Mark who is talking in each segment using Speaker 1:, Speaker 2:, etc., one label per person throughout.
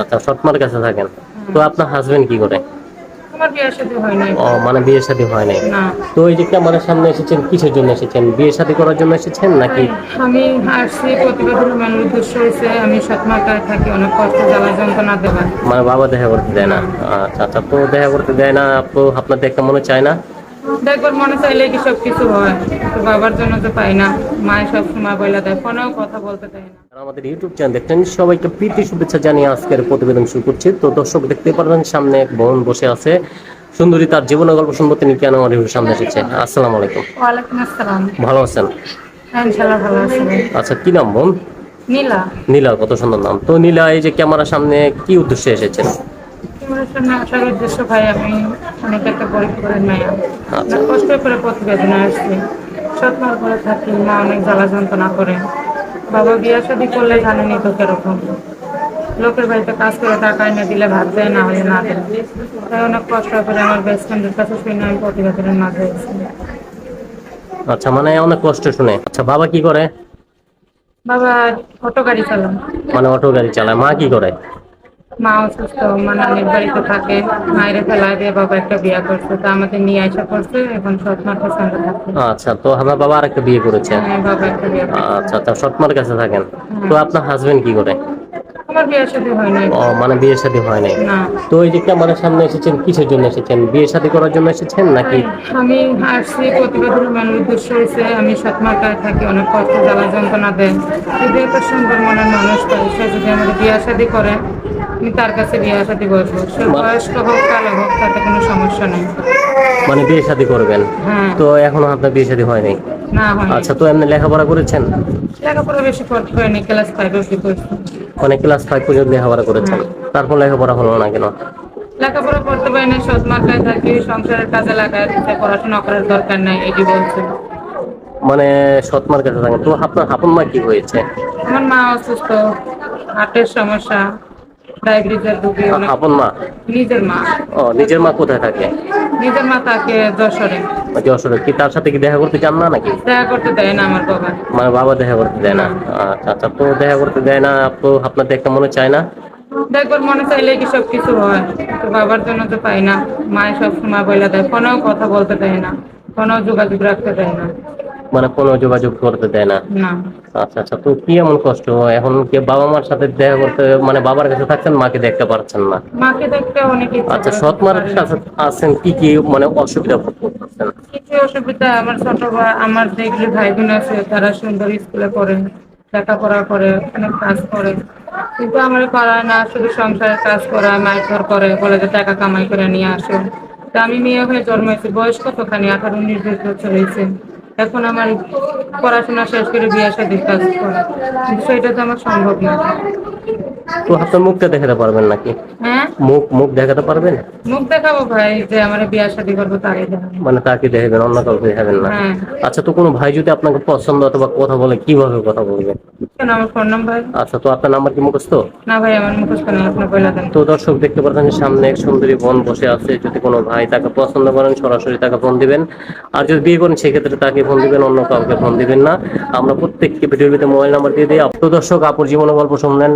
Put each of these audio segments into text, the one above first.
Speaker 1: আচ্ছা সৎমার কাছে থাকেন। তো আপনার হাজবেন্ড কি করে?
Speaker 2: সাথে হয় নাই।
Speaker 1: ও মানে বিয়ে শাদী হয় নাই। তো এই যে ক্যামেরার সামনে এসেছেন কিসের জন্য এসেছেন? বিয়ে শাদী করার জন্য এসেছেন নাকি?
Speaker 2: আমি আসছি প্রতিবেদন মেন উদ্দেশ্য হয়েছে আমি থাকি অনেক কষ্ট জ্বালা যন্ত্রণা দেবার
Speaker 1: মানে বাবা দেখা করতে দেয় না? আচ্ছা আচ্ছা তো দেখা করতে দেয় না আপনার দেখতে মনে চায় না?
Speaker 2: দেখবার মনে চাইলে কি সব কিছু হয়? তো বাবার জন্য তো পাই না। মায়ের সব সময় বলে দেয় ফোনেও কথা বলতে দেয় না।
Speaker 1: আমাদের ইউটিউব চ্যানেল দেখছেন সবাইকে প্রীতি শুভেচ্ছা জানিয়ে আজকের প্রতিবেদন শুরু করছি। তো দর্শক দেখতে পারবেন সামনে এক বোন বসে আছে। সুন্দরী তার জীবনের গল্প শুনব তিনি কেন আমার সামনে এসেছে আসসালামু আলাইকুম।
Speaker 2: ওয়ালাইকুম আসসালাম।
Speaker 1: ভালো আছেন?
Speaker 2: হ্যাঁ ইনশাল্লাহ ভালো আছি।
Speaker 1: আচ্ছা কি নাম বোন?
Speaker 2: নীলা।
Speaker 1: নীলা কত সুন্দর নাম। তো নীলা এই যে ক্যামেরার সামনে কি উদ্দেশ্যে এসেছেন?
Speaker 2: আসার উদ্দেশ্য ভাই আমি অনেক একটা গরিব করে মেয়ে
Speaker 1: আচ্ছা।
Speaker 2: কষ্ট করে প্রতিবেদনে আসছি। সৎমার করে থাকি মা অনেক জ্বালা যন্ত্রণা করে। বাবা বিয়ে শাদি করলে জানেনি তো কীরকম। লোকের বাড়িতে কাজ করে টাকা এনে দিলে ভাত দেয় না হলে না দেয়। তাই অনেক কষ্ট করে আমার বেস্ট ফ্রেন্ডের কাছে শুনে আমি প্রতিবেদনের মাঝে
Speaker 1: আচ্ছা মানে অনেক কষ্ট শুনে। আচ্ছা বাবা কি করে?
Speaker 2: বাবা অটো গাড়ি চালান
Speaker 1: মানে অটো গাড়ি চালায়। মা কি করে?
Speaker 2: মা অসুস্থ মা নানির বাড়িতে থাকে মায়ের ফেলায় দিয়ে বাবা একটা বিয়ে করছে তো আমাদের নিয়ে আসা করছে এখন সৎমার সঙ্গে থাকে
Speaker 1: আচ্ছা তো আমার বাবা বিয়ে করেছে?
Speaker 2: হ্যাঁ বাবা একটা বিয়ে করছে।
Speaker 1: আচ্ছা আচ্ছা সৎমার কাছে থাকেন? তো আপনার হাজবেন্ড কি করে?
Speaker 2: আমার শাদী হয় নাই।
Speaker 1: ও মানে হয় নাই? তো এই যে ক্যামেরার সামনে এসেছেন কিসের জন্য এসেছেন? বিয়ে শাদী করার জন্য এসেছেন নাকি?
Speaker 2: আমি আসছি প্রতিবেদন মেন উদ্দেশ্য হয়েছে আমি সৎমাতায় থাকি অনেক কষ্ট জ্বালা যন্ত্রণা দেয়। যদি একটা সুন্দর মনের মানুষ পাই সে যদি আমার বিয়ে শাদী করে আমি তার কাছে বিয়ে শাদী করব। সে বয়স্ক হোক কালো হোক তাতে কোনো সমস্যা নেই।
Speaker 1: মানে বিয়ে শাদী করবেন?
Speaker 2: হ্যাঁ।
Speaker 1: তো এখনও আপনার বিয়ে শাদী হয় নাই?
Speaker 2: না
Speaker 1: আচ্ছা তো এমনি লেখাপড়া করেছেন?
Speaker 2: লেখাপড়া বেশি পড়তে হয়নি ক্লাস ফাইভ অব্দি করছি
Speaker 1: মানে ক্লাস ফাইভ পর্যন্ত লেখাপড়া করেছেন। তারপর লেখাপড়া হলো না কেন?
Speaker 2: লেখাপড়া করতে পারি না সৎ মাথায় থাকি সংসারের কাজে লাগায় দিতে পড়াশোনা করার দরকার নাই এটি বলছে।
Speaker 1: মানে সৎমার কাছে থাকেন। তো আপনার আপন মা কি হয়েছে?
Speaker 2: আমার মা অসুস্থ হার্টের সমস্যা। ডায়াবেটিসের রোগী
Speaker 1: আপন মা?
Speaker 2: নিজের মা।
Speaker 1: ও নিজের মা কোথায় থাকে?
Speaker 2: নিজের মা তাকে যশোরে।
Speaker 1: যশোরে। কি তার সাথে কি দেখা করতে চান না নাকি?
Speaker 2: দেখা করতে দেয় না আমার বাবা।
Speaker 1: মানে বাবা দেখা করতে দেয় না? আচ্ছা আচ্ছা তো দেখা করতে দেয় না তো আপনার দেখতে মনে চায় না?
Speaker 2: দেখবার মনে চাইলে কি সব কিছু হয়? তো বাবার জন্য তো পাই না। মায়ের সব সময় বলে দেয় ফোনেও কথা বলতে দেয় না। ফোনেও যোগাযোগ রাখতে দেয় না।
Speaker 1: মানে কোনো যোগাযোগ করতে দেয় না?
Speaker 2: না।
Speaker 1: আচ্ছা আচ্ছা তো কি এমন কষ্ট? এখন কি বাবা মার সাথে দেখা করতে মানে বাবার কাছে থাকছেন মাকে দেখতে পারছেন না?
Speaker 2: মাকে দেখতে অনেক
Speaker 1: আচ্ছা সৎ মার কাছে আছেন কি কি মানে অসুবিধা ভোগ করতেছেন?
Speaker 2: কিছু অসুবিধা আমার ছোট ভাই আমার যেগুলি ভাই বোন আছে তারা সুন্দর স্কুলে পড়ে লেখাপড়া করে অনেক কাজ করে। কিন্তু আমার পাড়ায় না শুধু সংসারের কাজ করা মাইথর করে যে টাকা কামাই করে নিয়ে আসো। তা আমি মেয়ে হয়ে জন্মেছি বয়স কতখানি? আঠারো উনিশ বছর হয়েছে। এখন আমার পড়াশোনা শেষ করে বিয়ে সাথে কাজ করা। কিন্তু সেটা তো আমার সম্ভব না।
Speaker 1: তো আপনার মুখটা দেখাতে পারবেন নাকি?
Speaker 2: হ্যাঁ?
Speaker 1: মুখ মুখ দেখাতে পারবেন?
Speaker 2: মুখ দেখাবো ভাই যে আমার বিয়ে শাদি করব দেখাবো।
Speaker 1: মানে তাকে দেখাবেন অন্য কাউকে দেখাবেন না?
Speaker 2: হ্যাঁ।
Speaker 1: আচ্ছা তো কোনো ভাই যদি আপনাকে পছন্দ অথবা কথা বলে কীভাবে কথা বলবেন
Speaker 2: আমার ফোন নাম্বার?
Speaker 1: আচ্ছা তো আপনার নাম্বার কি মুখস্থ?
Speaker 2: না ভাই আমার মুখস্থ নেই আপনি বলে দেন।
Speaker 1: তো দর্শক দেখতে পাচ্ছেন সামনে এক সুন্দরী বোন বসে আছে। যদি কোনো ভাই তাকে পছন্দ করেন সরাসরি তাকে ফোন দিবেন। আর যদি বিয়ে করেন সেক্ষেত্রে তাকে ফোন দিবেন অন্য কাউকে ফোন দিবেন না। আমরা প্রত্যেককে ভিডিওর ভিতরে মোবাইল নাম্বার দিয়ে দিই। তো দর্শক আপুর জীবনের গল্প শুনলেন।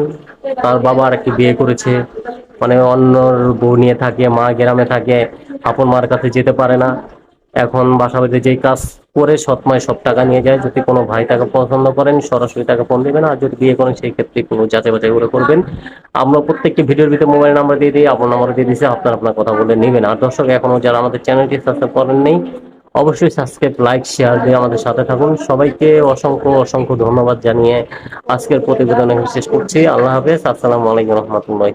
Speaker 1: তার বাবা আর বিয়ে করেছে। মানে অন্য বউ নিয়ে থাকে, মা গ্রামে থাকে, আপন মার কাছে যেতে পারে না। এখন বাসা বাড়িতে যেই কাজ করে সৎমায় সব টাকা নিয়ে যায়। যদি কোনো ভাই তাকে পছন্দ করেন, সরাসরি তাকে ফোন দিবেন। আর যদি বিয়ে করেন, সেই ক্ষেত্রে কোনো যাচাই বাছাই করে করবেন। আমরা প্রত্যেকটি ভিডিওর ভিতরে মোবাইল নাম্বার দিয়ে দিই আপনার নাম্বার দিয়ে দিয়েছি আপনার আপনার কথা বলে নেবেন। আর দর্শক, এখনও যারা আমাদের চ্যানেলটি সাবস্ক্রাইব করেন নেই অবশ্যই সাবস্ক্রাইব লাইক শেয়ার দিয়ে আমাদের সাথে থাকুন। সবাইকে অসংখ্য অসংখ্য ধন্যবাদ জানিয়ে আজকের প্রতিবেদন শেষ করছি। আল্লাহ হাফেজ। আসসালামু আলাইকুম রহমতুল্লাহ